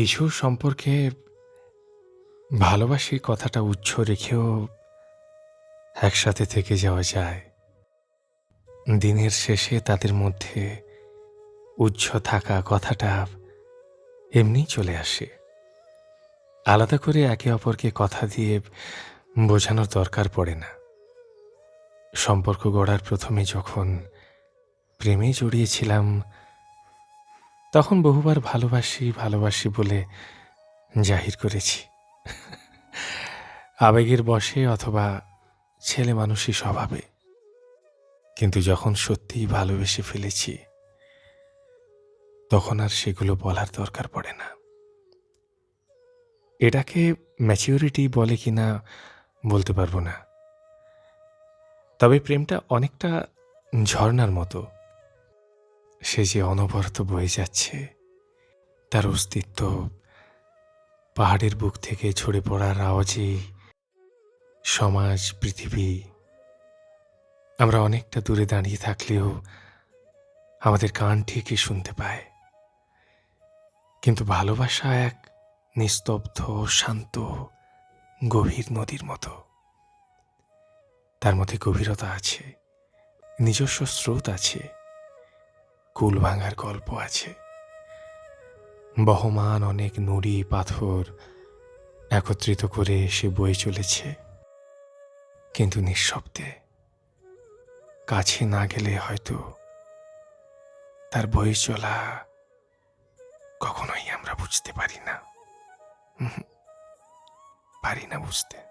কিছু সম্পর্কে ভালোবাসি কথাটা উচ্চ রেখেও একসাথে থেকে যাওয়া যায়। দিনের শেষে তাদের মধ্যে উচ্চ থাকা কথাটা এমনি চলে আসে। আলাদা করে একে অপরকে কথা দিয়ে বোঝানোর দরকার পড়ে না। সম্পর্ক গড়ার প্রথমে যখন প্রেমে জড়িয়েছিলাম তখন বহুবার ভালোবাসি ভালোবাসি বলে জাহির করেছি। আবেগের বশে অথবা ছেলে মানুষই স্বভাবে। কিন্তু যখন সত্যিই ভালোবেসে ফেলেছি, তখন আর সেগুলো বলার দরকার পড়ে না। এটাকে ম্যাচিউরিটি বলে কি না বলতে পারব না। তবে প্রেমটা অনেকটা ঝর্নার মতো। সে যে অনবরত বয়ে যাচ্ছে, তার অস্তিত্ব পাহাড়ের বুক থেকে ঝরে পড়ার আওয়াজে সমাজ, পৃথিবী, আমরা অনেকটা দূরে দাঁড়িয়ে থাকলেও আমাদের কান ঠিকই শুনতে পায়। কিন্তু ভালোবাসা এক নিস্তব্ধ, শান্ত, গভীর নদীর মতো। তার মধ্যে গভীরতা আছে, নিজস্ব স্রোত আছে কুল ভাঙার গল্প আছে। বহমান অনেক নুড়ি পাথর একত্রিত করে সে বয়ে চলেছে। কিন্তু নিঃশব্দে কাছে না গেলে হয়তো তার বয়ে চলা কখনোই আমরা বুঝতে পারি না। পারি না বুঝতে।